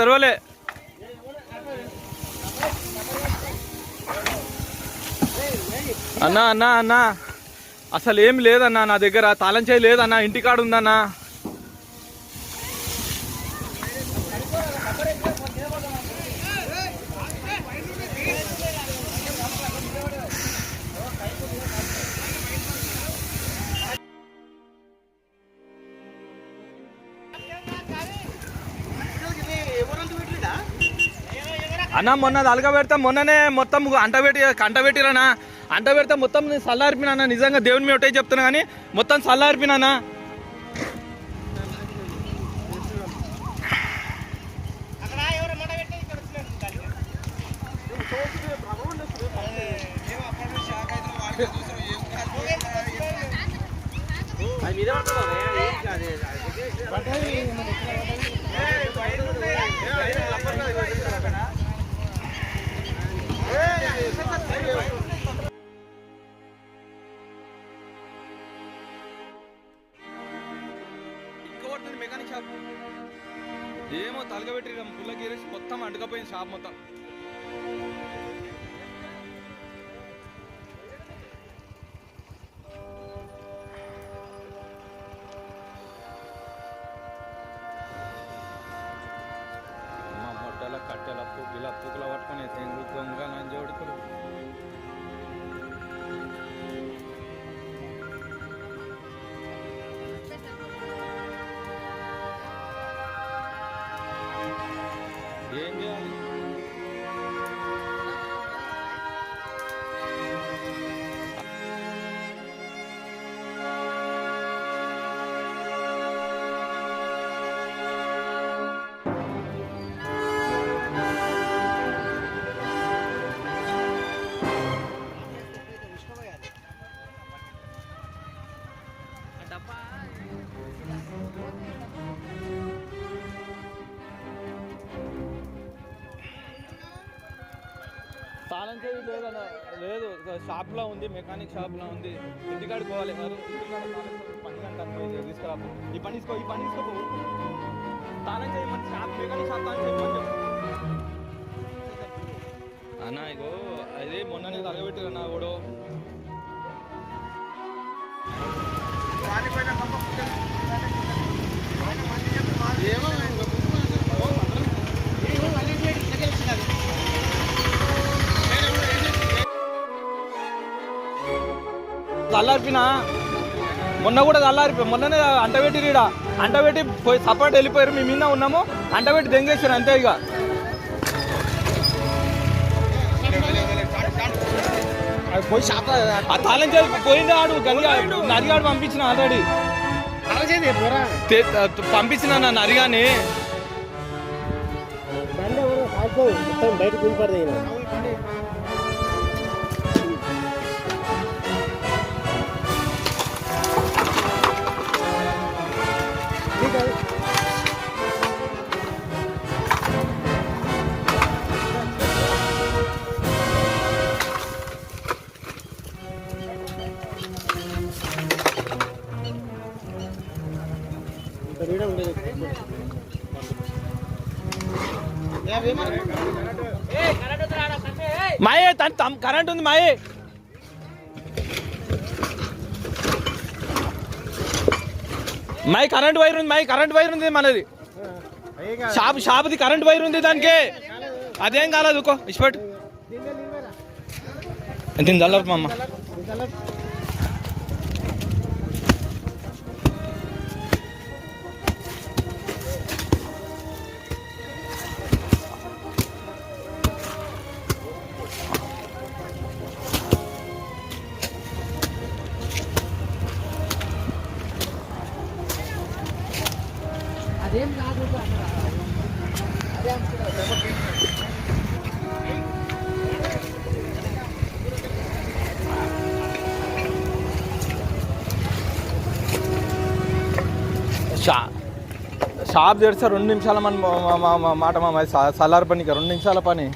తెరవలే. అన్నా అన్నా అన్నా. అసలు ఏం లేదన్నా నా దగ్గర. తాళం చేయి లేదన్నా. ఇంటికాడ ఉందన్నా అన్న మొన్న అలగ పెడతా మొన్ననే మొత్తం అంట పెట్టి కంట అంట పెడితే మొత్తం నేను సల్లారిపినా నిజంగా దేవుని మీ ఒకటే చెప్తున్నా కానీ మొత్తం సల్లారిపినా ఏమో తలగబెట్టి మొత్తం అంటుకపోయింది షాప్ మొత్తం. తాళం చేయి లేదన్న లేదు షాప్లో ఉంది మెకానిక్ షాప్లో ఉంది. ఇంటికాడ పోవాలి. మరి ఇంటికాడ పని గంట తీసుకురా ఈ పని తీసుకో ఈ పని తీసుకో తాళం చేయి మన షాప్ మెకానిక్ షాప్ తాళం చేయి చెప్పు అన్న ఇగో అదే మొన్ననే తలగబెట్టిరు అన్న కూడా ఏమో చల్లారిపినా మొన్న కూడా చల్లారిపోయి మొన్ననే అంటబెట్టి ఈడ అంటబెట్టి పోయి సపరేట్ వెళ్ళిపోయారు మేము మీద ఉన్నాము. అంటబెట్టి దెంగేసారు అంతే ఇక పోయి షాప్ ఆ తాళం చేసి పోయింది ఆడు నరిగాడు పంపించిన ఆల్రెడీ. పంపించిన నా నరిగాని. బండి ఎవరు కాదు మొత్తం బయట తమ్ కరెంట్ ఉంది మాయే. మై కరెంట్ వైర్ ఉంది మై కరెంట్ వైర్ ఉంది మనది. షాప్ షాప్ది కరెంట్ వైర్ ఉంది దానికి. అదేం కాలేదు ఊకో ఇచ్చిపెట్టు. దీని చల్లరు మా అమ్మ షాప్ తెరిస్తే రెండు నిమిషాల మన మాట మా సలార్ పనికి రెండు నిమిషాల పని.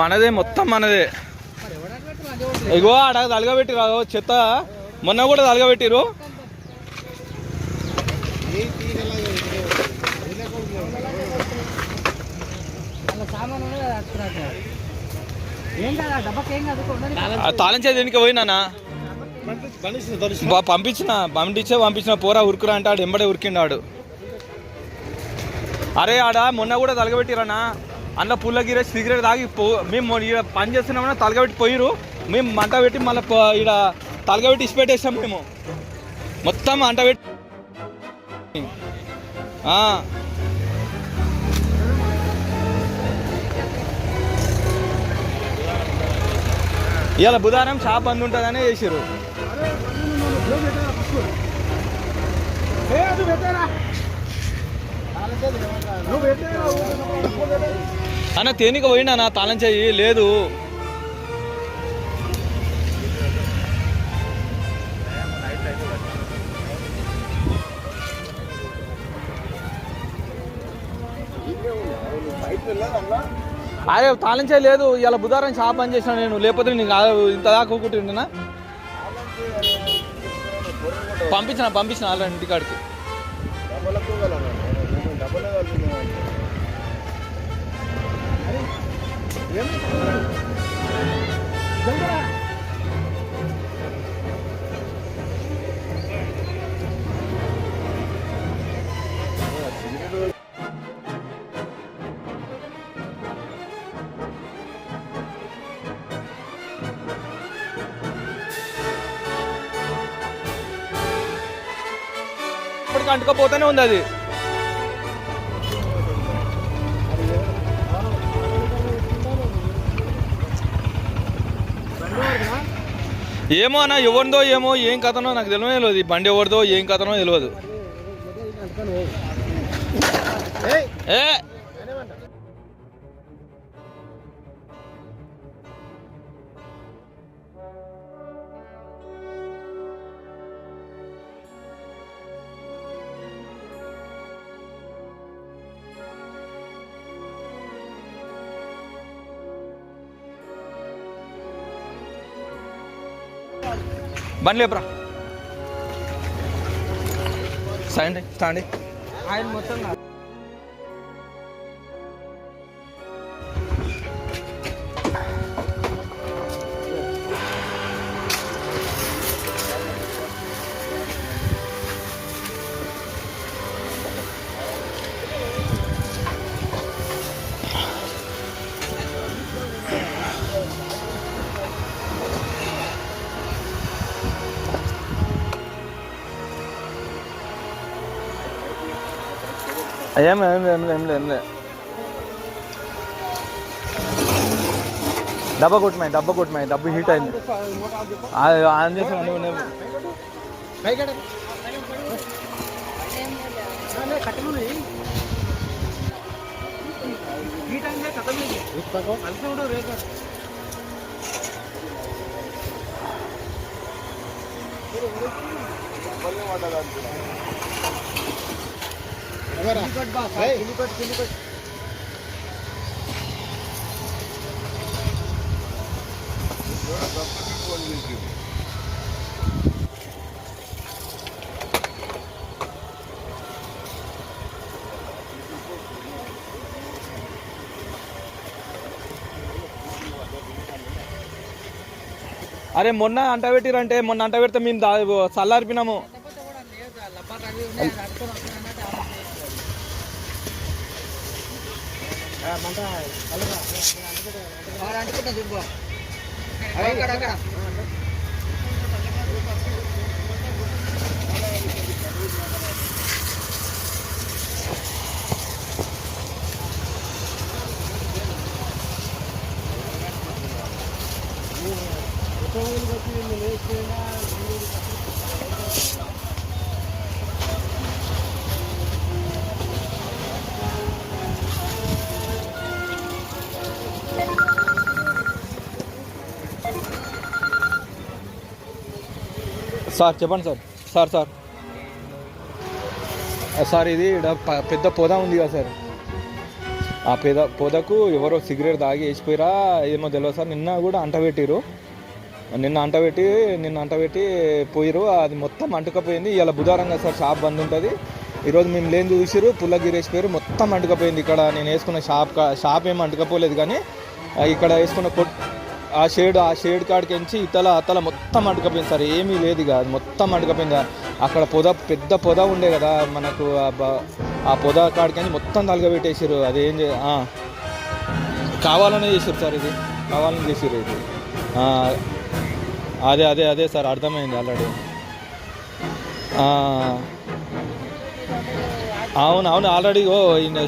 మనదే మొత్తం మనదే. ఇగో ఆడ తలగబెట్టిరు చెత్త. మొన్న కూడా తలగబెట్టిరు సామాన్ ఉన్నది కదా అట్టుకున్నట్టు. ఏం కాదు ఆ డబ్బాకి ఏం కాదు ఉండని ఆ తాళం చేతి వెనుక పోయినానా పంపించిన పంపించే పంపించిన పోరా ఉరుకురా అంటే ఆడు ఎంబడే ఉరికిండాడు. అరే ఆడ మొన్న కూడా తలగబెట్టిరన్నా అందులో పుల్ల గిరే సిగరెట్ తాగి పో మేము ఈడ పని చేస్తున్నామన్నా తలగబెట్టి పోయిరు మేము మంట పెట్టి మళ్ళీ ఈడ తలగబెట్టి ఇసి పెట్టేస్తాం మేము. మొత్తం అంట పెట్టి ఇవాళ బుధవారం షాప్ బంద్ ఉంటుందనే చేసారు అన్న తేనిక పోయినా నా తాళం చెయ్యి లేదు. అదే తాళించే లేదు. ఇలా బుధవారం షాప్ అని చేసిన నేను. లేకపోతే నీకు ఇంత దాకా కూకుంటుండేనా పంపించిన పంపించిన ఆల్రెడీ ఇంటికాడికి ఇప్పటికి అంటుకోపోతూనే ఉంది అది. ఏమో అన్న ఎవరిదో ఏమో ఏం కథనో నాకు తెలియదు. ఈ బండి ఎవరిదో ఏం కథనో తెలియదు. ఏ బండి లేపురా. స్టాండ్ స్టాండి ఆయన మొత్తం కాదు. ఏం ఏం ఏం ఏం ఏం లే డబ్బా కొట్టుమాయి డబ్బా కొట్టుమాయి డబ్బు హీట్ అయింది ఆ- ఆన్ చేసి అన్నీ అరే మొన్న అంట పెట్టిరంటే మొన్న అంట పెడితే మేము చల్లారిపినాము అంటుకుంటా చూసుకో అక్కడ అక్కడ సార్ చెప్పండి సార్. Sir sir. సార్ ఇది పెద్ద పొద ఉంది కదా సార్. ఆ పెద పొదకు ఎవరో సిగరెట్ తాగి వేసిపోయిరా ఏమో తెలియదు సార్. నిన్న కూడా అంటబెట్టిరు నిన్న అంటబెట్టి నిన్న అంటబెట్టి పోయిరు అది మొత్తం అంటుకపోయింది. ఇలా బుధారంగా సార్ షాప్ బంద్ ఉంటుంది. ఈరోజు మేము లేని చూసిరు పుల్లగిరి వేసిపోయారు మొత్తం అంటుకపోయింది. ఇక్కడ నేను వేసుకున్న షాప్ షాప్ ఏం అంటుకపోలేదు కానీ ఇక్కడ వేసుకున్న కొట్టు ఆ షేడ్ ఆ షేడ్ కాడికి ఎంచి ఇతల అతల మొత్తం అంటుకపోయింది సార్. ఏమీ లేదు ఇక మొత్తం అంటుకపోయింది అక్కడ పొద పెద్ద పొద ఉండే కదా మనకు ఆ పొద కాడికి మొత్తం తలగబెట్టేసారు అది ఏం చే కావాలనే చేసారు సార్ ఇది. కావాలని చేసారు ఇది. అదే అదే అదే సార్ అర్థమైంది ఆల్రెడీ. అవును అవును ఆల్రెడీ ఓ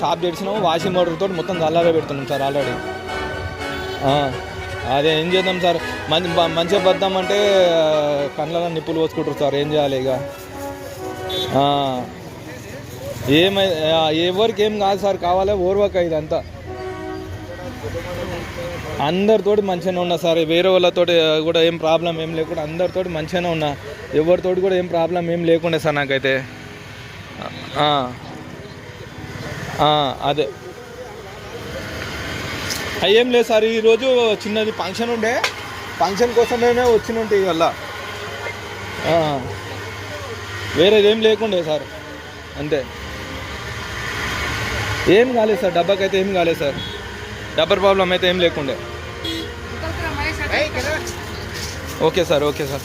షాప్ చేసినాము వాషింగ్ పౌడర్ తోటి మొత్తం చల్లాగా పెడుతున్నాం సార్ ఆల్రెడీ. అదే ఏం చేద్దాం సార్? మంచి మంచిగా పద్దాం అంటే కళ్ళలో నిప్పులు పోసుకుంటారు సార్. ఏం చేయాలి ఇక? ఏమై ఎవరికి ఏం కాదు సార్. కావాలి ఓర్వక ఇదంతా. అందరితోటి మంచిగానే ఉన్నా సార్. వేరే వాళ్ళతోటి కూడా ఏం ప్రాబ్లం ఏం లేకుండా అందరితోటి మంచిగానే ఉన్నా. ఎవరితోటి కూడా ఏం ప్రాబ్లం ఏం లేకుండా సార్ నాకైతే. అదే. అయ్యేం ఏం లేదు సార్ ఈరోజు చిన్నది ఫంక్షన్ ఉండే. ఫంక్షన్ కోసమే వచ్చినుంటే ఇవల్ల వేరేది ఏం లేకుండే సార్ అంతే. ఏం కాలేదు సార్ డబ్బాకైతే ఏం కాలేదు సార్. డబ్బర్ ప్రాబ్లం అయితే ఏం లేకుండే. Okay sir okay sir.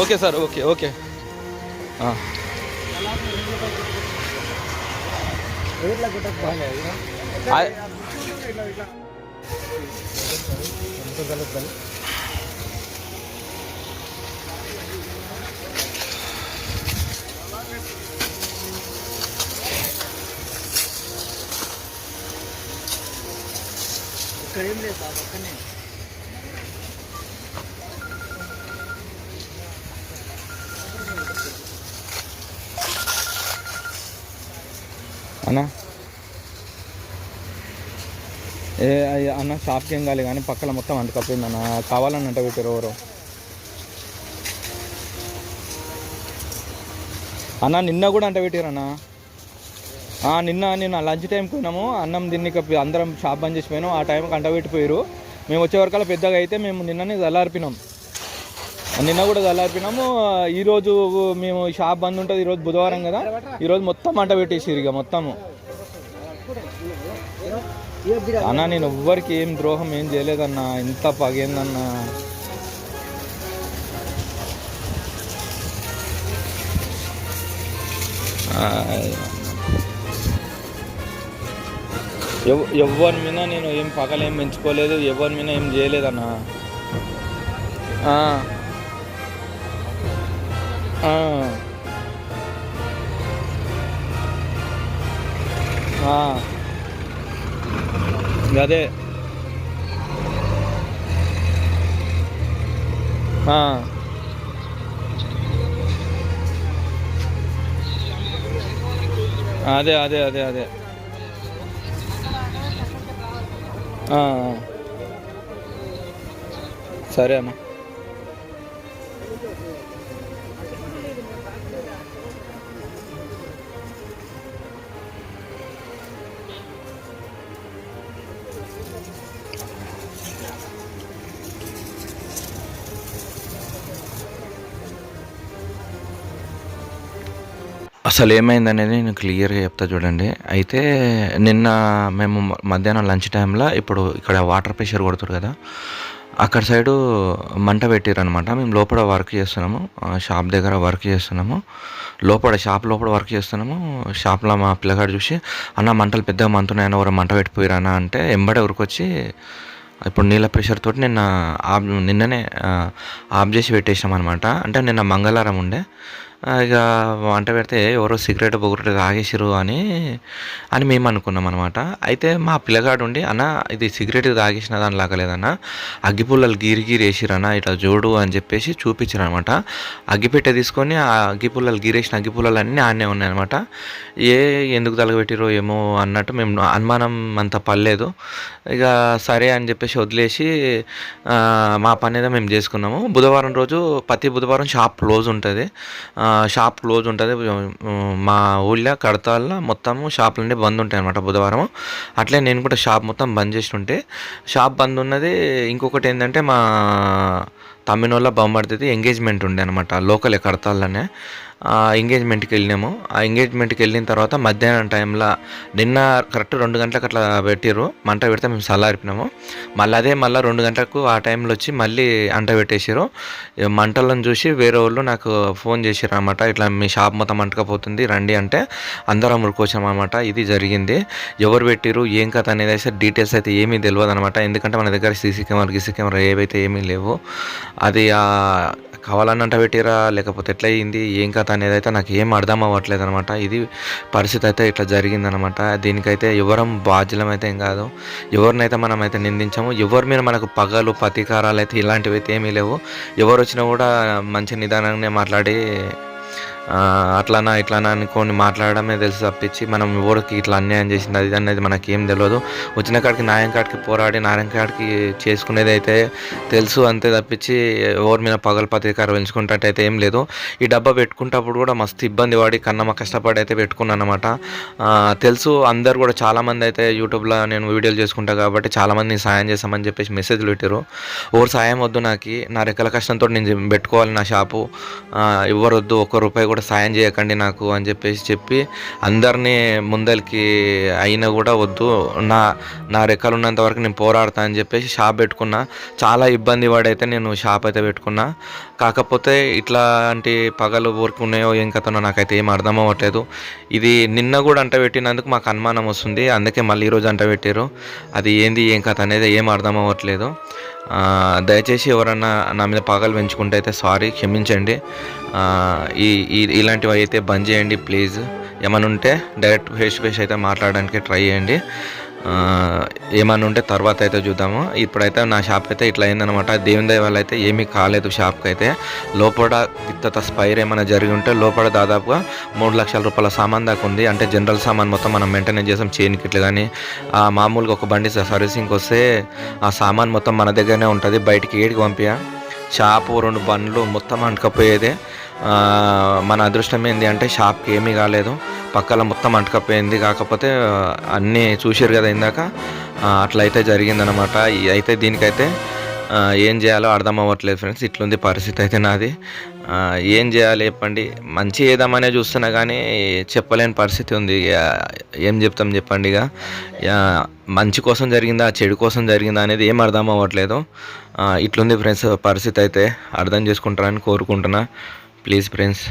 Okay sir okay okay. ఆ. ఆ- ఇక్కడ ఏం లేదు సార్ పక్కనే అన్నా ఏ అన్న షాప్కి ఏం కాలే కానీ పక్కన మొత్తం అంటుకపోయింది అన్న. కావాలని అంట పెట్టారు ఎవరు? అన్న నిన్న కూడా అంట పెట్టారు అన్న. నిన్న నిన్న లంచ్ టైంకి పోయినాము. అన్నం దీనికి అందరం షాప్ బంద్ చేసిపోయినాం ఆ టైంకి అంట పెట్టిపోయారు మేము వచ్చే వరకల్లా పెద్దగా అయితే మేము నిన్ననే చల్లారిపినాం నిన్న కూడా చల్లారిపినాము ఈరోజు మేము షాప్ బంద్ ఉంటుంది. ఈరోజు బుధవారం కదా. ఈరోజు మొత్తం అంట పెట్టేసారు ఇక మొత్తము. అన్నా నేను ఎవ్వరికి ఏం ద్రోహం ఏం చేయలేదన్నా. ఇంత పగేందన్నా. ఎవరి మీద నేను ఏం పగలేం పెంచుకోలేదు ఎవరి మీద ఏం చేయలేదన్నా. ఆ. అదే. అదే అదే అదే అదే. సరే అమ్మా. అసలు ఏమైందనేది నేను క్లియర్గా చెప్తా చూడండి. అయితే నిన్న మేము మధ్యాహ్నం లంచ్ టైంలో ఇప్పుడు ఇక్కడ వాటర్ ప్రెషర్ కొడుతారు కదా అక్కడ సైడు మంట పెట్టారనమాట మేము లోపల వర్క్ చేస్తున్నాము షాప్ దగ్గర వర్క్ చేస్తున్నాము. లోపల షాప్ లోపల వర్క్ చేస్తున్నాము. షాప్లో మా పిల్లగాడు చూసి అన్న మంటలు పెద్దగా మంతున్నాయని ఎవరు మంట పెట్టిపోయారు అన్న అంటే ఎంబడే ఉరికొచ్చి ఇప్పుడు నీళ్ళ ప్రెషర్ తోటి నిన్న ఆఫ్ నిన్ననే ఆఫ్ చేసి పెట్టేసాం అనమాట అంటే నిన్న మంగళవారం ఉండే. ఇక వంట పెడితే ఎవరో సిగరెట్ బొగరెట్ తాగేసిరు అని అని మేము అనుకున్నాం అనమాట అయితే మా పిల్లగాడు ఉండి అన్న ఇది సిగరెట్ తాగేసిన దాని లాగలేదన్న అగ్గిపుల్లలు గీరి గీరి వేసిరన్న ఇట్లా చూడు అని చెప్పేసి చూపించారు అనమాట అగ్గిపెట్టె తీసుకొని ఆ అగ్గిపుల్లలు గీరేసిన అగ్గిపుల్లలు అన్నీ ఆనే ఉన్నాయన్నమాట ఏ ఎందుకు తలగబెట్టిరో ఏమో అన్నట్టు మేము అనుమానం అంత పర్లేదు ఇక సరే అని చెప్పేసి వదిలేసి మా పని అయితే మేము చేసుకున్నాము. బుధవారం రోజు ప్రతి బుధవారం షాప్ క్లోజ్ ఉంటుంది. షాప్ క్లోజ్ ఉంటుంది. మా ఊళ్ళో కడతాల్లో మొత్తము షాపులన్నీ బంద్ ఉంటాయి అనమాట బుధవారం అట్లే నేను కూడా షాప్ మొత్తం బంద్ చేసి ఉంటే షాప్ బంద్ ఉన్నది. ఇంకొకటి ఏంటంటే మా తమ్మినోళ్ళ బొమ్మడిది ఎంగేజ్మెంట్ ఉండే అనమాట లోకల్ కడతాలనే ఎంగేజ్మెంట్కి వెళ్ళినాము ఆ ఎంగేజ్మెంట్కి వెళ్ళిన తర్వాత మధ్యాహ్నం టైంలో నిన్న కరెక్ట్ రెండు గంటలకు అట్లా పెట్టిర్రు. మంట పెడితే మేము చల్లారిపినాము మళ్ళీ అదే మళ్ళీ రెండు గంటలకు ఆ టైంలో వచ్చి మళ్ళీ అంట పెట్టేసారు మంటలను చూసి వేరే వాళ్ళు నాకు ఫోన్ చేసారు అనమాట ఇట్లా మీ షాప్ మొత్తం మంటకపోతుంది రండి అంటే అందరం ఉరుకొచ్చాం అనమాట ఇది జరిగింది. ఎవరు పెట్టిరు ఏం కథ అనేది అయితే డీటెయిల్స్ అయితే ఏమీ తెలియదు అనమాట ఎందుకంటే మన దగ్గర సీసీ కెమెరా గీసీ కెమెరా ఏవైతే ఏమీ లేవు. అది కావాలని కావాలన్నంట పెట్టిరా లేకపోతే ఎట్లయింది ఏం కథ అనేది అయితే నాకు ఏం అర్థం అవ్వట్లేదు అనమాట ఇది పరిస్థితి అయితే ఇట్లా జరిగిందనమాట దీనికైతే ఎవరం బాధ్యులమైతే అయితే ఏం కాదు. ఎవరినైతే మనం అయితే నిందించాము ఎవరి మీద మనకు పగలు ప్రతీకారాలు అయితే ఇలాంటివి అయితే ఏమీ లేవు. ఎవరు వచ్చినా కూడా మంచి నిదానంగానే మాట్లాడి అట్లానా ఇట్లానా అనుకొని మాట్లాడడమే తెలుసు తప్పించి మనం ఎవరికి ఇట్లా అన్యాయం చేసింది అది ఇది అనేది మనకి ఏం తెలియదు వచ్చిన కాడికి న్యాయం కాడికి పోరాడి న్యాయం కాడికి చేసుకునేది అయితే తెలుసు అంతే తప్పించి ఎవరి మీద పగల పత్రికారు పెంచుకుంటే అయితే ఏం లేదు. ఈ డబ్బా పెట్టుకుంటప్పుడు కూడా మస్తు ఇబ్బంది పడి కన్నమ్మ కష్టపడి అయితే పెట్టుకున్నాను అనమాట తెలుసు అందరు కూడా చాలామంది అయితే యూట్యూబ్లో నేను వీడియోలు చేసుకుంటా కాబట్టి చాలామంది సాయం చేస్తామని చెప్పేసి మెసేజ్లు పెట్టారు ఎవరు సాయం వద్దు నాకు నా రెక్కల కష్టంతో నేను పెట్టుకోవాలి నా షాపు. ఎవరొద్దు ఒక్క రూపాయి కూడా సాయం చేయకండి నాకు అని చెప్పేసి చెప్పి అందరినీ ముందరికి అయినా కూడా వద్దు. నా నా రెక్కలు ఉన్నంత వరకు నేను పోరాడతా అని చెప్పేసి షాప్ పెట్టుకున్నా. చాలా ఇబ్బంది పడైతే నేను షాప్ అయితే పెట్టుకున్నా. కాకపోతే ఇట్లాంటి పగలు ఊరికి ఉన్నాయో ఏం కథనో నాకైతే ఏం అర్థం అవ్వట్లేదు. ఇది నిన్న కూడా అంట పెట్టినందుకు మాకు అనుమానం వస్తుంది. అందుకే మళ్ళీ ఈరోజు అంట పెట్టారు అది ఏంది ఏం కథ అనేది ఏం అర్థం అవ్వట్లేదు. దయచేసి ఎవరన్నా నా మీద పగలు పెంచుకుంటే అయితే సారీ క్షమించండి. ఈ ఈ- ఇలాంటివి అయితే బంద్ చేయండి ప్లీజ్. ఏమైనా ఉంటే డైరెక్ట్ ఫేస్ టు ఫేస్ అయితే మాట్లాడడానికి ట్రై చేయండి. ఏమన్నా ఉంటే తర్వాత అయితే చూద్దాము. ఇప్పుడైతే నా షాప్ అయితే ఇట్లా అయిందనమాట దేవుని దయ అయితే ఏమీ కాలేదు షాప్కి అయితే. లోపల విత్తత స్పైర్ ఏమైనా జరిగి ఉంటే లోపల దాదాపుగా మూడు లక్షల రూపాయల సామాన్ దాకా ఉంది. అంటే జనరల్ సామాన్ మొత్తం మనం మెయింటెనెన్స్ చేసాం చైన్ కిట్లు కానీ ఆ మామూలుగా ఒక బండి సర్వీసింగ్కి వస్తే ఆ సామాన్ మొత్తం మన దగ్గరనే ఉంటుంది. బయటికి ఏడికి పంపియా. షాపు రెండు బండ్లు మొత్తం అంటుకపోయేదే. మన అదృష్టం ఏంటి అంటే షాప్కి ఏమీ కాలేదు. పక్కల మొత్తం అంటుకపోయింది. కాకపోతే అన్నీ చూసారు కదా ఇందాక. అట్లా అట్లయితే జరిగిందనమాట అయితే దీనికైతే ఏం చేయాలో అర్థం అవ్వట్లేదు ఫ్రెండ్స్. ఇట్లుంది పరిస్థితి అయితే నాది. ఏం చేయాలి చెప్పండి. మంచి ఏదామనే చూస్తున్నా కానీ చెప్పలేని పరిస్థితి ఉంది. ఇక ఏం చెప్తాం చెప్పండి ఇక. ఇక మంచి కోసం జరిగిందా చెడు కోసం జరిగిందా అనేది ఏం అర్థం అవ్వట్లేదు. ఇట్లుంది ఫ్రెండ్స్ పరిస్థితి అయితే. అర్థం చేసుకుంటారని కోరుకుంటున్నా. Please friends.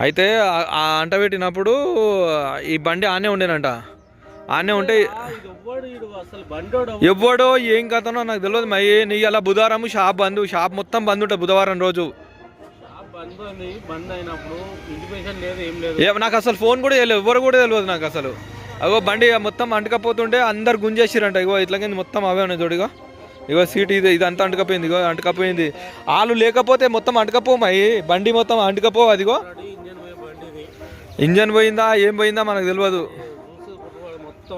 అయితే ఆ- అంట పెట్టినప్పుడు ఈ బండి ఆనే ఉండేనంట. ఆనే ఉంటే ఎవ్వడో ఏం కథనో నాకు తెలియదు. మై నీ అలా బుధవారం షాప్ బంద్ షాప్ మొత్తం బంద్ ఉంటుంది బుధవారం రోజు. నాకు అసలు ఫోన్ కూడా తెలియదు ఎవరు కూడా తెలియదు నాకు అసలు. అగో బండి మొత్తం అంటకపోతుంటే అందరు గుంజేసిరంట. ఇగో ఇట్లా కింద మొత్తం అవే ఉన్నాయి చూడు ఇగో. ఇగో సీట్ ఇది ఇదంతా అంటకపోయింది ఇగో అంటకపోయింది. వాళ్ళు లేకపోతే మొత్తం అంటకపోమాయి బండి మొత్తం అంటకపో అదిగో ఇంజన్ పోయి బండి ఇది ఇంజన్ పోయిందా ఏం పోయిందా మనకు తెలియదు మొత్తం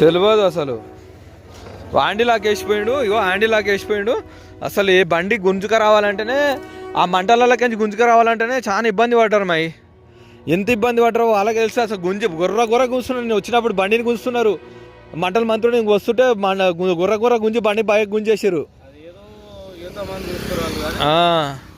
తెలియదు అసలు. ఆంటీ లాక్ వేసిపోయిండు ఇగో హ్యాండిల్ లాక్ వేసిపోయిండు. అసలు ఏ బండి గుంజుక రావాలంటేనే ఆ మంటలకి గుంజుక రావాలంటేనే చాలా ఇబ్బంది పడ్డారు మై. ఎంత ఇబ్బంది పడ్డారో వాళ్ళకి తెలిస్తే అసలు గుంజి గుర్ర గుర్ర గుంజుతున్నారు. నేను వచ్చినప్పుడు బండిని గుంజుతున్నారు. మంటలు మంత్రుడు నేను వస్తుంటే మన గుర్ర గుర్ర గుంజి బండి బయట గుంజేసారు ఎంతమంది చూస్తారు వాళ్ళు